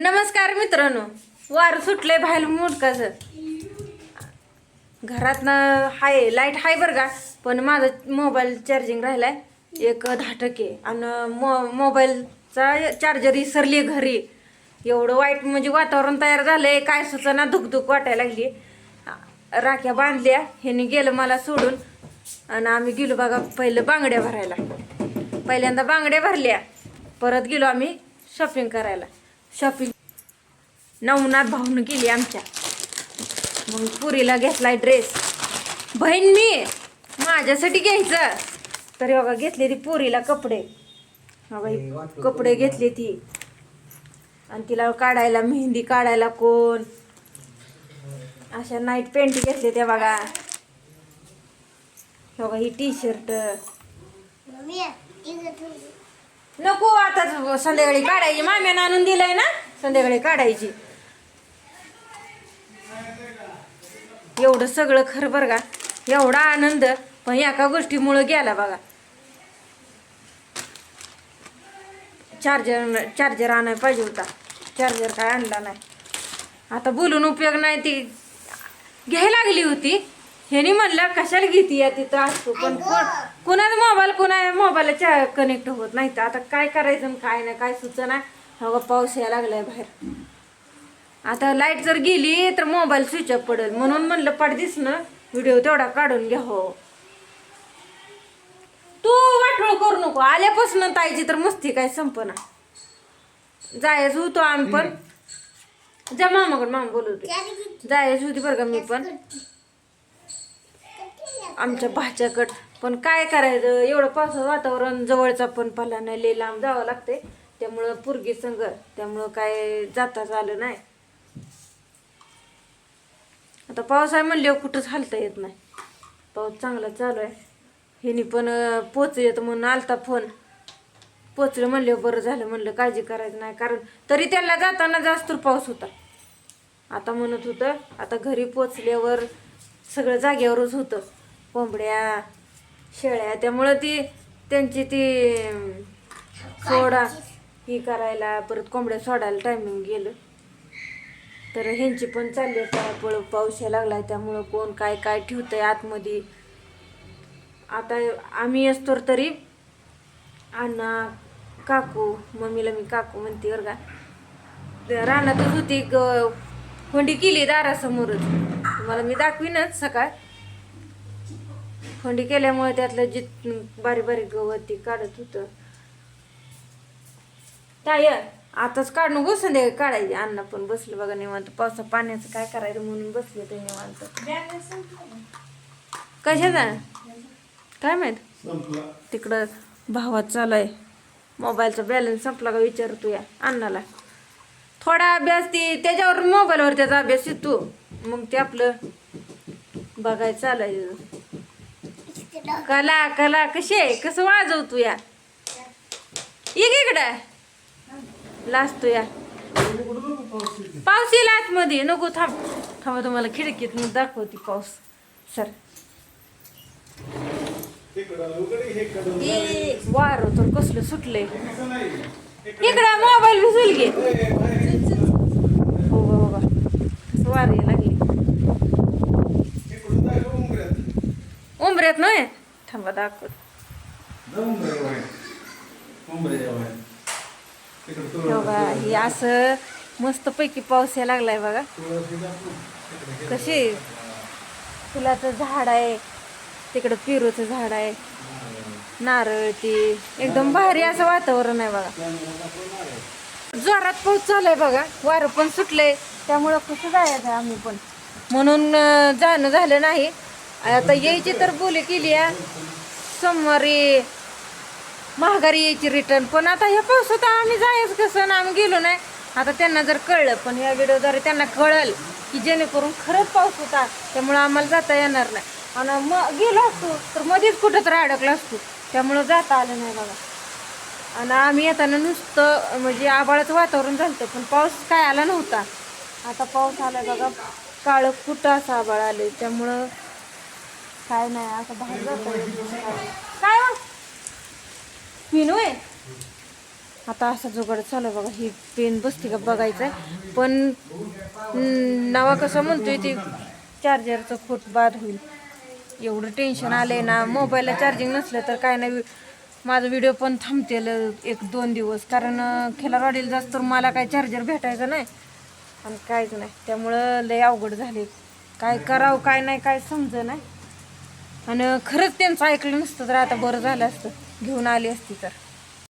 नमस्कार मित्रांनो. वार सुटले बाहेर मुडकाच घरात ना हाय लाइट हाय बरं का पण माझा मोबाईल चार्जिंग राहिलाय. एक दहा टक्के. आणि मो मोबाईलचा चार्जर विसरली घरी. एवढं वाईट म्हणजे वातावरण तयार झालंय काय सुचना धुकधुक वाटायला लागली राख्या बांधल्या ह्याने गेलं मला सोडून. आणि आम्ही गेलो बघा पहिलं बांगड्या भरायला. पहिल्यांदा बांगड्या भरल्या. परत गेलो आम्ही शॉपिंग करायला. शॉपिंग नवनाथ भाऊन केली आमच्या. मग पुरीला घेतलाय ड्रेस बहीण मी माझ्यासाठी घ्यायचं. तर बघा घेतली ती पुरीला कपडे. बघा ही कपडे घेतले ती. आणि तिला काढायला मेहंदी काढायला कोण? अशा नाईट पॅन्ट घेतले त्या बघा. बघा ही टी शर्ट नको आता संध्याकाळी काढायची. माम्यानं आणून दिलंय ना संध्याकाळी काढायची. एवढं सगळं खरं बरं का? एवढा आनंद पण एका गोष्टीमुळं गेला बघा. चार्जर चार्जर आणायला पाहिजे होता. चार्जर काय आणला नाही. आता बोलून उपयोग नाही ती. घ्यायला लागली होती. ह्यानी म्हणलं कशाला घेते या तिथं असतो? पण कोण कोणाचा मोबाईल कोणा मोबाईलला कनेक्ट होत नाही तर? आता काय करायचं आणि काय नाही? काय सुचना? हा पाऊस यायला लागलाय बाहेर. आता लाइट जर गेली तर मोबाईल स्विच ऑफ पडेल. म्हणून म्हणलं पडदिस ना व्हिडिओ तेवढा काढून घ्या हो. तू वाटोळ करू नको. आल्यापासून ताईची तर मस्ती काय संपना. जायच होतो आम्ही पण. जा मामाकडे मामा बोलवते जायच होती बरं का मी पण. आमच्या भाच्याकड. पण काय करायचं? एवढं पावसाचं वातावरण जवळचा पण पाला नाही लय लांब जावं लागते त्यामुळं पुरगी संग त्यामुळं काय जाताच आलं नाही. आता पाऊस आहे म्हणल्यावर कुठंच हालता येत नाही. पाऊस चांगला चालू आहे. ह्यानी पण पोच येत म्हणून आलता फोन. पोचलं म्हणले बरं झालं म्हणलं काळजी करायचं नाही. कारण तरी त्याला जाताना जास्त पाऊस होता. आता म्हणत होतं आता घरी पोचल्यावर सगळं जागेवरच होतं. कोंबड्या शेळ्या त्यामुळं ती त्यांची ती सोडा ही करायला परत कोंबड्या सोडायला टायमिंग गेलं. तर ह्यांची पण चालली पळ पाऊस यायला आहे त्यामुळं कोण काय काय ठेवतंय आतमध्ये. आता आम्ही असतो तरी अण्णा काकू मम्मीला मी काकू म्हणते बरं का. रानातच होती ग होंडी केली दारासमोरच. तुम्हाला मी दाखवीनच सकाळ. होंडी केल्यामुळे त्यातलं जी बारीक बारीक गवत ती काढत होतं. काय आताच काढणं गो संध्याकाळी काढायची. अण्णा पण बसले बघा निवांत. पावसा पाण्याचं काय करायचं म्हणून बसले ते निवांत. कशाचा? काय माहीत? तिकडं भावात चालू आहे मोबाईलचा बॅलन्स संपला का विचारतो या अण्णाला. थोडा अभ्यास ती त्याच्यावर मोबाईलवर त्याचा अभ्यास येतो. मग ते आपलं बघायचं चालायचं कला कला कशी आहे? कसं वाजवतो या? इकडं. लाजतो या. पाऊस येईल आतमध्ये. नको थांब. थांबा तुम्हाला खिडकीत मग दाखवते पाऊस. सर. वार तर कसलं सुटलंय. इकडं मोबाईल भिजल घे. हो हो, हो, हो. वार यायला लागली उंबऱ्यात नाही थांबा दाखवत हो बघा हे असं मस्त पैकी पाऊस यायला लागलाय बघा. कशी? फुलाचं झाड आहे. तिकडं पेरूचं झाड आहे. नारळ ती. एकदम भारी असं वातावरण आहे बघा. जोरात पाऊस चालू बघा. वारं पण सुटलंय. त्यामुळं कसं जायचं आहे आम्ही पण. म्हणून जाणं झालं नाही. आता यायची तर बोली केली या. सोमवारी महागारी यायची रिटर्न पण आता ह्या पावसात आम्ही जायचं कसं ना आम्ही गेलो नाही. आता त्यांना जर कळलं पण या व्हिडिओद्वारे त्यांना कळलं की जेणेकरून खरंच पाऊस होता त्यामुळं आम्हाला जाता येणार नाही. आणि मग गेलो असतो तर मध्येच कुठं तर अडकला असतो. त्यामुळं जाता आलं नाही बघा आणि आम्ही येताना नुसतं म्हणजे आबाळाचं वातावरण झालं होतं, पण पाऊस काय आला नव्हता. आता पाऊस आला बघा. काळं कुठं असं आबाळ आले त्यामुळं काय नाही असं बाहेर जाता. काय हो? पिनू आहे? आता असा जुगाड चालू आहे बघा ही पेन बसते का बघायचं आहे पण नवा कसं म्हणतोय ती चार्जरचं फूट बाद होईल. एवढं टेन्शन आलंय ना मोबाईलला चार्जिंग नसलं तर काय नाही माझा व्हिडिओ पण थांबतेल एक दोन दिवस. कारण खेलारवाडीला जास्त तर मला काय चार्जर भेटायचं नाही. आणि काहीच नाही. त्यामुळं लय अवघड झाले काय करावं काय नाही काय समज नाही. आणि खरंच त्यांचं ऐकलं नसतं तर आता बरं झालं असतं. घेऊन आली असती तर.